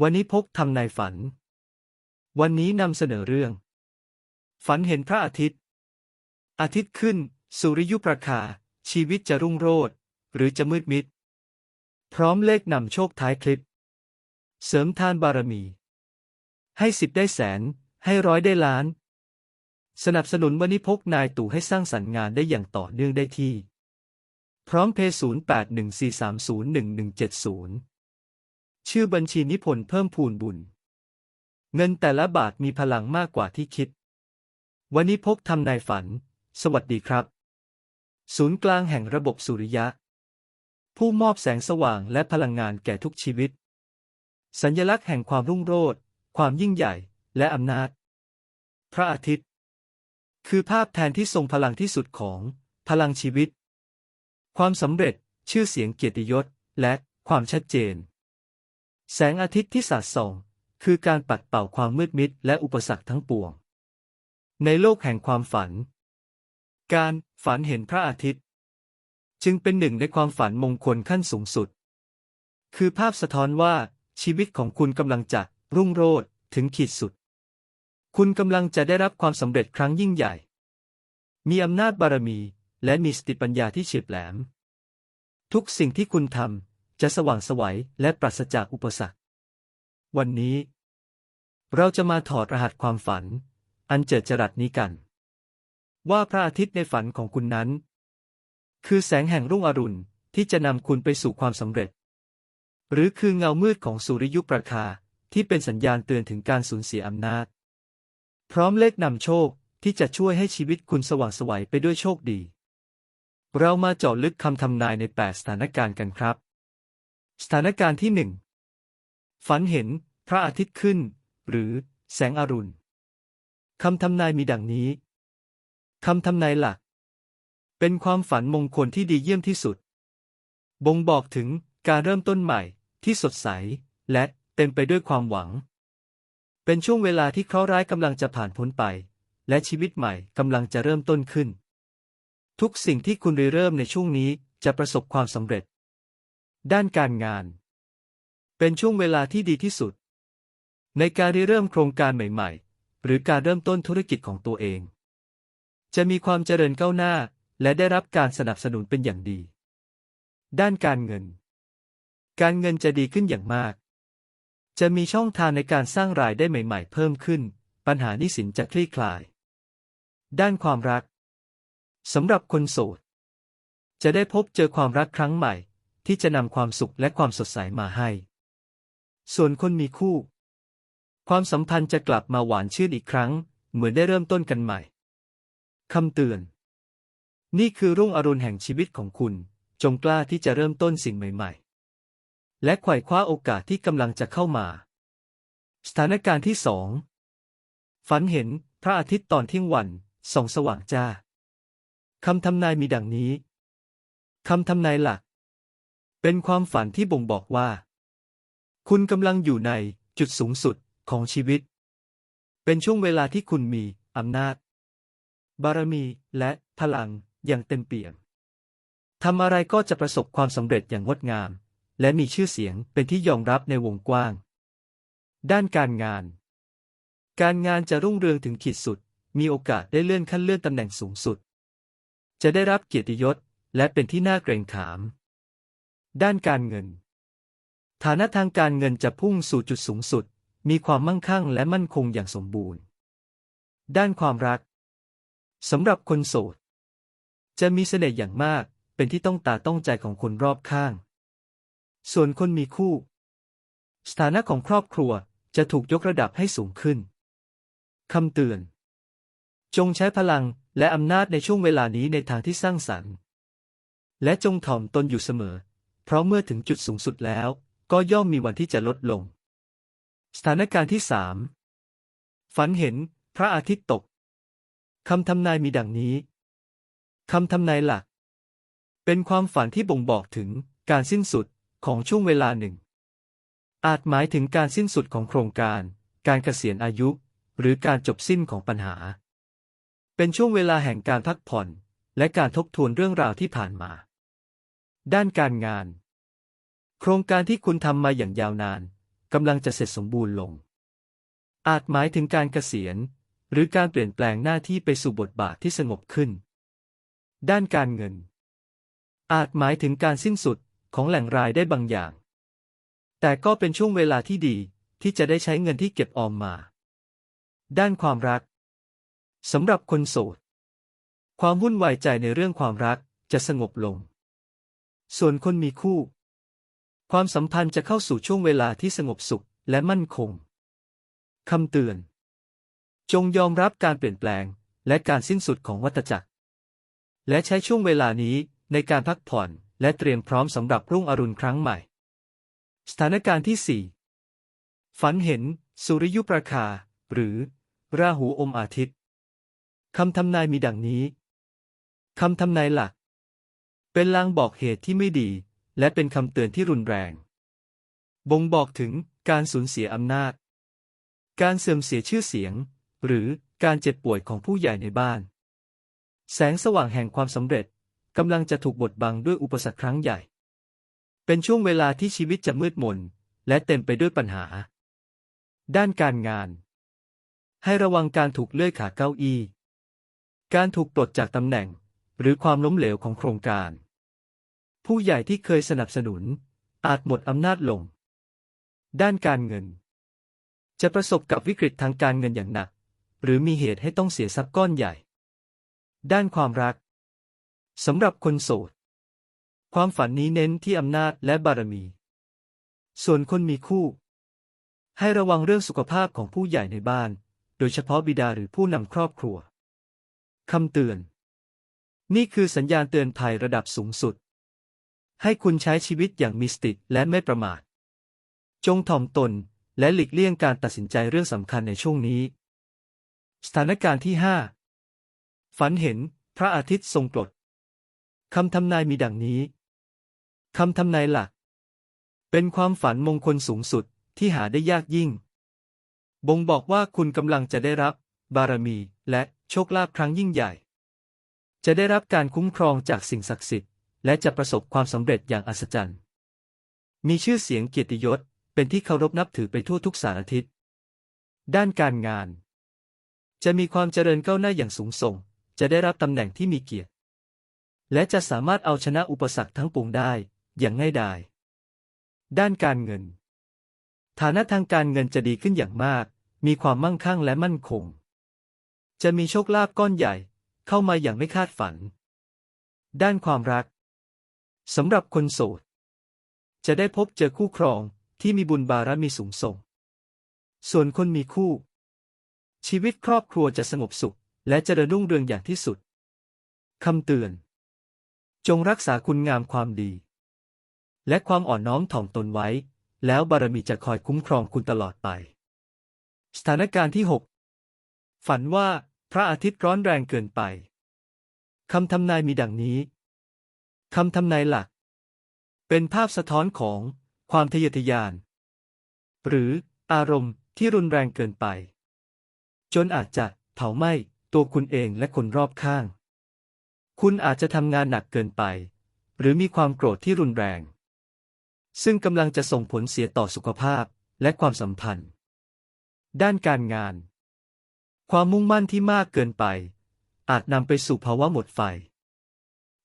วันนี้พกทำนายฝัน วันนี้นำเสนอเรื่อง ฝันเห็นพระอาทิตย์ อาทิตย์ขึ้น สุริยุปราคา ชีวิตจะรุ่งโรจน์หรือจะมืดมิด พร้อมเลขนำโชคท้ายคลิป เสริมทานบารมี ให้สิบได้แสน ให้ร้อยได้ล้าน สนับสนุนวันนี้พกนายตู่ให้สร้างสรรค์งานได้อย่างต่อเนื่องได้ที่ พร้อมเพย์0814301170 ชื่อบัญชีนิพนธ์เพิ่มพูนบุญ เงินแต่ละบาทมีพลังมากกว่าที่คิด วันนี้พกทำนายฝัน สวัสดีครับ ศูนย์กลางแห่งระบบสุริยะ ผู้มอบแสงสว่างและพลังงานแก่ทุกชีวิต สัญลักษณ์แห่งความรุ่งโรจน์ความยิ่งใหญ่ และอำนาจ พระอาทิตย์ คือภาพแทนที่ทรงพลังที่สุดของ พลังชีวิต ความสำเร็จ ชื่อเสียงเกียรติยศ และความชัดเจน แสงอาทิตย์ที่สาดส่อง คือการปัดเป่าความมืดมิดและอุปสรรคทั้งปวง ในโลกแห่งความฝัน การฝันเห็นพระอาทิตย์ จึงเป็นหนึ่งในความฝันมงคลขั้นสูงสุด คือภาพสะท้อนว่าชีวิตของคุณกำลังจะรุ่งโรจน์ถึงขีดสุด คุณกำลังจะได้รับความสำเร็จครั้งยิ่งใหญ่ มีอำนาจบารมี และมีสติปัญญาที่เฉียบแหลม ทุกสิ่งที่คุณทำ จะสว่างสวัยและปราศจากอุปสรรค วันนี้ เราจะมาถอดรหัสความฝัน อันเจิดจรัสนี้กัน ว่าพระอาทิตย์ในฝันของคุณนั้น คือแสงแห่งรุ่งอรุณที่จะนำคุณไปสู่ความสำเร็จ หรือคือเงามืดของสุริยุปราคาที่เป็นสัญญาณเตือนถึงการสูญเสียอำนาจ พร้อมเลขนำโชคที่จะช่วยให้ชีวิตคุณสว่างสวัยไปด้วยโชคดี เรามาเจาะลึกคำทำนายใน 8 สถานการณ์กันครับ สถานการณ์ที่หนึ่งฝันเห็นพระอาทิตย์ขึ้น หรือแสงอรุณคำทำนายมีดังนี้คำทำนายหลัก เป็นความฝันมงคลที่ดีเยี่ยมที่สุด บ่งบอกถึงการเริ่มต้นใหม่ที่สดใส และเต็มไปด้วยความหวัง เป็นช่วงเวลาที่เคราะห์ร้ายกำลังจะผ่านพ้นไป และชีวิตใหม่กำลังจะเริ่มต้นขึ้น ทุกสิ่งที่คุณเริ่มในช่วงนี้จะประสบความสำเร็จ ด้านการงาน เป็นช่วงเวลาที่ดีที่สุด ในการริเริ่มโครงการใหม่ ๆ หรือการเริ่มต้นธุรกิจของตัวเอง จะมีความเจริญก้าวหน้า และได้รับการสนับสนุนเป็นอย่างดี ด้านการเงิน การเงินจะดีขึ้นอย่างมาก จะมีช่องทางในการสร้างรายได้ใหม่ ๆ เพิ่มขึ้น ปัญหานี้สินจะคลี่คลาย ด้านความรักสำหรับคนโสด จะได้พบเจอความรักครั้งใหม่ ที่จะนำความสุขและความสดใสมาให้ ส่วนคนมีคู่ ความสัมพันธ์จะกลับมาหวานชื่นอีกครั้ง เหมือนได้เริ่มต้นกันใหม่คำเตือน นี่คือรุ่งอรุณแห่งชีวิตของคุณ จงกล้าที่จะเริ่มต้นสิ่งใหม่ ๆ และไขว่คว้าโอกาสที่กำลังจะเข้ามา สถานการณ์ที่สองฝันเห็นพระอาทิตย์ตอนเที่ยงวันส่องสว่างจ้า คำทำนายมีดังนี้ คำทำนายหลัก เป็นความฝันที่บ่งบอกว่า คุณกำลังอยู่ในจุดสูงสุดของชีวิต เป็นช่วงเวลาที่คุณมีอำนาจ บารมีและพลังอย่างเต็มเปี่ยมทำอะไรก็จะประสบความสำเร็จอย่างงดงาม และมีชื่อเสียงเป็นที่ยอมรับในวงกว้าง ด้านการงาน การงานจะรุ่งเรืองถึงขีดสุด มีโอกาสได้เลื่อนขั้นเลื่อนตำแหน่งสูงสุด จะได้รับเกียรติยศและเป็นที่น่าเกรงขาม ด้านการเงิน ฐานะทางการเงินจะพุ่งสู่จุดสูงสุด มีความมั่งคั่งและมั่นคงอย่างสมบูรณ์ ด้านความรักสำหรับคนโสด จะมีเสน่ห์อย่างมาก เป็นที่ต้องตาต้องใจของคนรอบข้าง ส่วนคนมีคู่ สถานะของครอบครัวจะถูกยกระดับให้สูงขึ้นคำเตือน จงใช้พลังและอำนาจในช่วงเวลานี้ในทางที่สร้างสรรค์ และจงถ่อมตนอยู่เสมอ เพราะเมื่อถึงจุดสูงสุดแล้ว ก็ย่อมมีวันที่จะลดลง สถานการณ์ที่สามฝันเห็นพระอาทิตย์ตก คำทำนายมีดังนี้คำทำนายหลัก เป็นความฝันที่บ่งบอกถึงการสิ้นสุดของช่วงเวลาหนึ่ง อาจหมายถึงการสิ้นสุดของโครงการ การเกษียณอายุ หรือการจบสิ้นของปัญหา เป็นช่วงเวลาแห่งการพักผ่อน และการทบทวนเรื่องราวที่ผ่านมา ด้านการงาน โครงการที่คุณทำมาอย่างยาวนานกำลังจะเสร็จสมบูรณ์ลง อาจหมายถึงการเกษียณ หรือการเปลี่ยนแปลงหน้าที่ไปสู่บทบาทที่สงบขึ้น ด้านการเงิน อาจหมายถึงการสิ้นสุดของแหล่งรายได้บางอย่าง แต่ก็เป็นช่วงเวลาที่ดีที่จะได้ใช้เงินที่เก็บออมมา ด้านความรักสำหรับคนโสด ความวุ่นวายใจในเรื่องความรักจะสงบลง ส่วนคนมีคู่ ความสัมพันธ์จะเข้าสู่ช่วงเวลาที่สงบสุขและมั่นคงคำเตือน จงยอมรับการเปลี่ยนแปลงและการสิ้นสุดของวัฏจักร และใช้ช่วงเวลานี้ในการพักผ่อนและเตรียมพร้อมสำหรับรุ่งอรุณครั้งใหม่ สถานการณ์ที่ 4 ฝันเห็น สุริยุปราคา หรือ ราหูอมอาทิตย์ คำทำนายมีดังนี้ คำทำนายหลัก เป็นลางบอกเหตุที่ไม่ดี และเป็นคำเตือนที่รุนแรง บ่งบอกถึงการสูญเสียอำนาจ การเสื่อมเสียชื่อเสียง หรือการเจ็บป่วยของผู้ใหญ่ในบ้าน แสงสว่างแห่งความสำเร็จกำลังจะถูกบดบังด้วยอุปสรรคครั้งใหญ่ เป็นช่วงเวลาที่ชีวิตจะมืดมน และเต็มไปด้วยปัญหา ด้านการงาน ให้ระวังการถูกเลื่อยขาเก้าอี้ การถูกปลดจากตำแหน่ง หรือความล้มเหลวของโครงการ ผู้ใหญ่ที่เคยสนับสนุน อาจหมดอำนาจลง ด้านการเงิน จะประสบกับวิกฤตทางการเงินอย่างหนัก หรือมีเหตุให้ต้องเสียทรัพย์ก้อนใหญ่ ด้านความรักสำหรับคนโสด ความฝันนี้เน้นที่อำนาจและบารมี ส่วนคนมีคู่ ให้ระวังเรื่องสุขภาพของผู้ใหญ่ในบ้าน โดยเฉพาะบิดาหรือผู้นำครอบครัวคำเตือน นี่คือสัญญาณเตือนภัยระดับสูงสุด ให้คุณใช้ชีวิตอย่างมีสติและไม่ประมาท จงถ่อมตนและหลีกเลี่ยงการตัดสินใจเรื่องสำคัญในช่วงนี้ สถานการณ์ที่ 5 ฝันเห็นพระอาทิตย์ทรงกรดคำทำนายมีดังนี้ คำทำนายหลัก เป็นความฝันมงคลสูงสุดที่หาได้ยากยิ่ง บ่งบอกว่าคุณกำลังจะได้รับ บารมีและโชคลาภครั้งยิ่งใหญ่ จะได้รับการคุ้มครองจากสิ่งศักดิ์สิทธิ์ และจะประสบความสำเร็จอย่างอัศจรรย์ มีชื่อเสียงเกียรติยศ เป็นที่เคารพนับถือไปทั่วทุกสารทิศ ด้านการงาน จะมีความเจริญก้าวหน้าอย่างสูงส่ง จะได้รับตำแหน่งที่มีเกียรติ และจะสามารถเอาชนะอุปสรรคทั้งปวงได้อย่างง่ายดาย ด้านการเงิน ฐานะทางการเงินจะดีขึ้นอย่างมาก มีความมั่งคั่งและมั่นคง จะมีโชคลาภก้อนใหญ่ เข้ามาอย่างไม่คาดฝัน ด้านความรักสำหรับคนโสด จะได้พบเจอคู่ครองที่มีบุญบารมีสูงส่ง ส่วนคนมีคู่ ชีวิตครอบครัวจะสงบสุข และจะริญรุ่งเรืองอย่างที่สุดคำเตือน จงรักษาคุณงามความดี และความอ่อนน้อมถ่อมตนไว้ แล้วบารมีจะคอยคุ้มครองคุณตลอดไป สถานการณ์ที่ 6 ฝันว่า พระอาทิตย์ร้อนแรงเกินไป คำทำนายมีดังนี้ คำทำนายหลัก เป็นภาพสะท้อนของความทะเยอทะยาน หรืออารมณ์ที่รุนแรงเกินไป จนอาจจะเผาไหม้ตัวคุณเองและคนรอบข้าง คุณอาจจะทำงานหนักเกินไป หรือมีความโกรธที่รุนแรง ซึ่งกำลังจะส่งผลเสียต่อสุขภาพและความสัมพันธ์ ด้านการงาน ความมุ่งมั่นที่มากเกินไป อาจนำไปสู่ภาวะหมดไฟ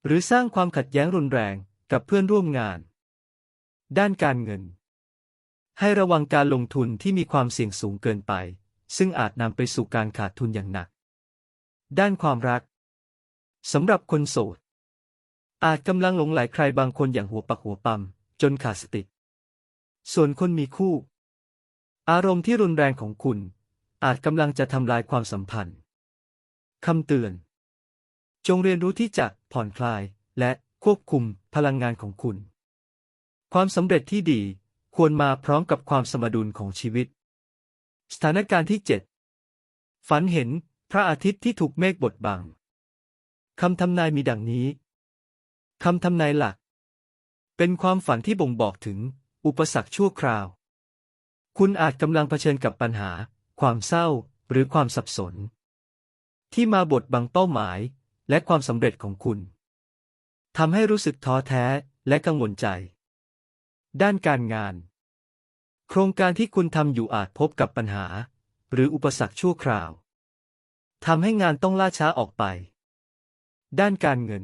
หรือสร้างความขัดแย้งรุนแรงกับเพื่อนร่วมงาน ด้านการเงิน ให้ระวังการลงทุนที่มีความเสี่ยงสูงเกินไป ซึ่งอาจนำไปสู่การขาดทุนอย่างหนัก ด้านความรักสำหรับคนโสด อาจกำลังหลงไหลใครบางคนอย่างหัวปักหัวปั๊มจนขาดสติ ส่วนคนมีคู่ อารมณ์ที่รุนแรงของคุณ อาจกำลังจะทำลายความสัมพันธ์ คำเตือน จงเรียนรู้ที่จะผ่อนคลายและควบคุมพลังงานของคุณ ความสำเร็จที่ดีควรมาพร้อมกับความสมดุลของชีวิต สถานการณ์ที่ 7 ฝันเห็นพระอาทิตย์ที่ถูกเมฆบดบัง คำทำนายมีดังนี้ คำทำนายหลัก เป็นความฝันที่บ่งบอกถึงอุปสรรคชั่วคราว คุณอาจกำลังเผชิญกับปัญหา ความเศร้า หรือความสับสน ที่มาบดบังเป้าหมาย และความสำเร็จของคุณทำให้รู้สึกท้อแท้และกังวลใจ ด้านการงาน โครงการที่คุณทำอยู่อาจพบกับปัญหา หรืออุปสรรคชั่วคราวทำให้งานต้องล่าช้าออกไป ด้านการเงิน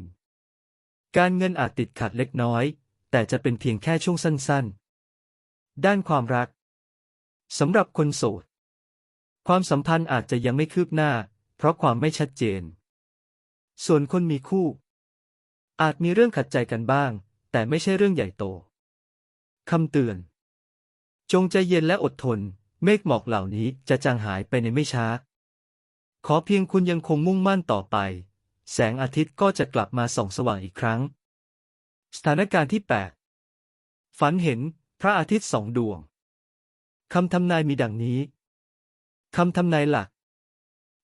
การเงินอาจติดขัดเล็กน้อย แต่จะเป็นเพียงแค่ช่วงสั้นๆ ด้านความรักสำหรับคนโสด ความสัมพันธ์อาจจะยังไม่คืบหน้า เพราะความไม่ชัดเจน ส่วนคนมีคู่ อาจมีเรื่องขัดใจกันบ้าง แต่ไม่ใช่เรื่องใหญ่โตคำเตือน จงใจเย็นและอดทน เมฆหมอกเหล่านี้จะจางหายไปในไม่ช้า ขอเพียงคุณยังคงมุ่งมั่นต่อไป แสงอาทิตย์ก็จะกลับมาส่องสว่างอีกครั้ง สถานการณ์ที่ 8 ฝันเห็นพระอาทิตย์สองดวงคำทำนายมีดังนี้ คำทำนายหลัก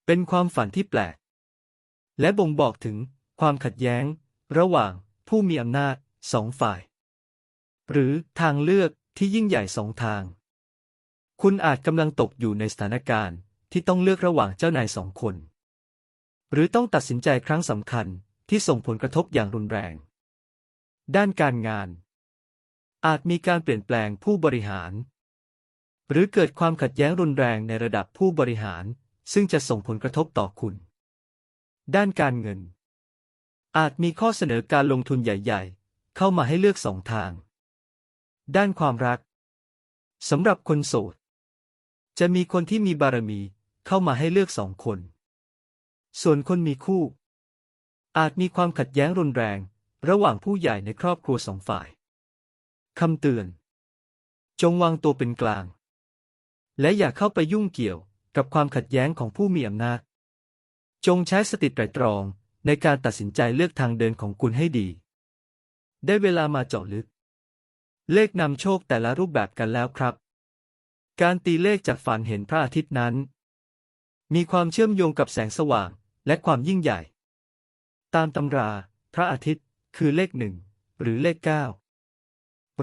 เป็นความฝันที่แปลก และบ่งบอกถึงความขัดแย้ง ระหว่างผู้มีอำนาจสองฝ่าย หรือทางเลือกที่ยิ่งใหญ่สองทาง คุณอาจกำลังตกอยู่ในสถานการณ์ที่ต้องเลือกระหว่างเจ้านายสองคน หรือต้องตัดสินใจครั้งสำคัญที่ส่งผลกระทบอย่างรุนแรง ด้านการงาน อาจมีการเปลี่ยนแปลงผู้บริหาร หรือเกิดความขัดแย้งรุนแรงในระดับผู้บริหาร ซึ่งจะส่งผลกระทบต่อคุณ ด้านการเงิน อาจมีข้อเสนอการลงทุนใหญ่ ๆ เข้ามาให้เลือกสองทาง ด้านความรักสำหรับคนโสด จะมีคนที่มีบารมีเข้ามาให้เลือกสองคน ส่วนคนมีคู่ อาจมีความขัดแย้งรุนแรง ระหว่างผู้ใหญ่ในครอบครัวสองฝ่ายคำเตือน จงวางตัวเป็นกลาง และอย่าเข้าไปยุ่งเกี่ยวกับความขัดแย้งของผู้มีอำนาจ จงใช้สติไตรตรองในการตัดสินใจเลือกทางเดินของคุณให้ดี ได้เวลามาเจาะลึก เลขนำโชคแต่ละรูปแบบกันแล้วครับ การตีเลขจากฝันเห็นพระอาทิตย์นั้น มีความเชื่อมโยงกับแสงสว่างและความยิ่งใหญ่ ตามตำรา พระอาทิตย์คือเลขหนึ่งหรือเลขเก้า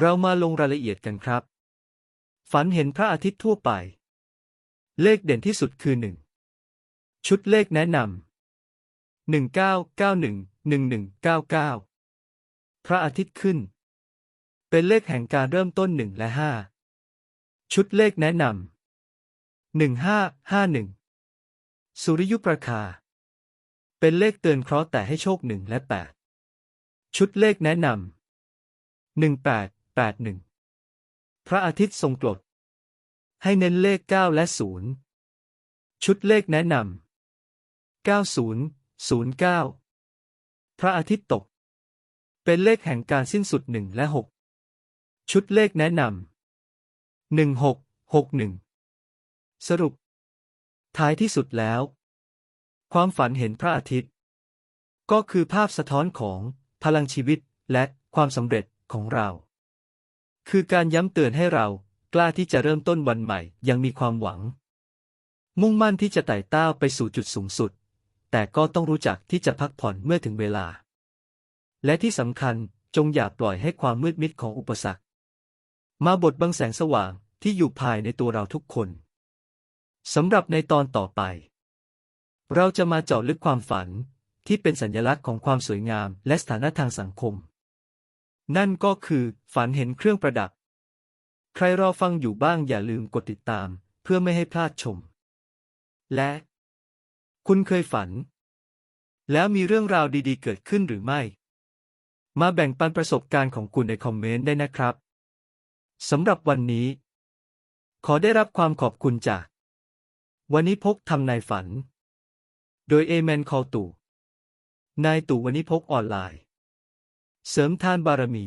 เรามาลงรายละเอียดกันครับ ฝันเห็นพระอาทิตย์ทั่วไป เลขเด่นที่สุดคือหนึ่ง ชุดเลขแนะนำหนึ่งเก้าเก้าหนึ่งหนึ่งหนึ่งเก้าเก้าพระอาทิตย์ขึ้น เป็นเลขแห่งการเริ่มต้นหนึ่งและห้า ชุดเลขแนะนำหนึ่งห้าห้าหนึ่งสุริยุปราคา เป็นเลขเตือนเคราะห์แต่ให้โชคหนึ่งและแปด ชุดเลขแนะนำหนึ่งแปดแปดหนึ่ง พระอาทิตย์ทรงกรด ให้เน้นเลขเก้าและศูนย์ชุดเลขแนะนำเก้าศูนย์ศูนย์เก้าพระอาทิตย์ตก เป็นเลขแห่งการสิ้นสุดหนึ่งและหกชุดเลขแนะนำหนึ่งหกหกหนึ่งสรุป ท้ายที่สุดแล้ว ความฝันเห็นพระอาทิตย์ ก็คือภาพสะท้อนของพลังชีวิตและความสำเร็จของเรา คือการย้ำเตือนให้เรา กล้าที่จะเริ่มต้นวันใหม่ ยังมีความหวัง มุ่งมั่นที่จะไต่เต้าไปสู่จุดสูงสุด แต่ก็ต้องรู้จักที่จะพักผ่อนเมื่อถึงเวลา และที่สำคัญจงอย่าปล่อยให้ความมืดมิดของอุปสรรค มาบดบังแสงสว่างที่อยู่ภายในตัวเราทุกคนสำหรับในตอนต่อไป เราจะมาเจาะลึกความฝันที่เป็นสัญลักษณ์ของความสวยงามและสถานะทางสังคม นั่นก็คือ ฝันเห็นเครื่องประดับ ใครรอฟังอยู่บ้างอย่าลืมกดติดตาม เพื่อไม่ให้พลาดชม และ คุณเคยฝัน แล้วมีเรื่องราวดีๆ เกิดขึ้นหรือไม่ มาแบ่งปันประสบการณ์ของคุณในคอมเมนต์ได้นะครับสำหรับวันนี้ ขอได้รับความขอบคุณจาก วันนี้พกทำนายฝัน โดยเอเมนคอตู่นายตู่วันนี้พกออนไลน์ เสริมทานบารมี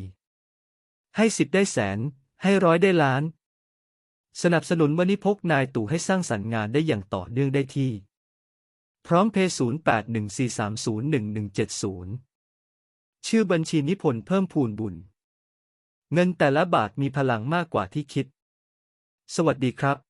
ให้สิบได้แสน ให้ร้อยได้ล้าน สนับสนุนวันนิพกนายตู่ให้สร้างสรรค์งานได้อย่างต่อเนื่องได้ที่ พร้อมเพย์ศูนย์แปดหนึ่งสี่สามศูนย์หนึ่งหนึ่งเจ็ดศูนย์ชื่อบัญชีนิพนธ์เพิ่มพูนบุญ เงินแต่ละบาทมีพลังมากกว่าที่คิด สวัสดีครับ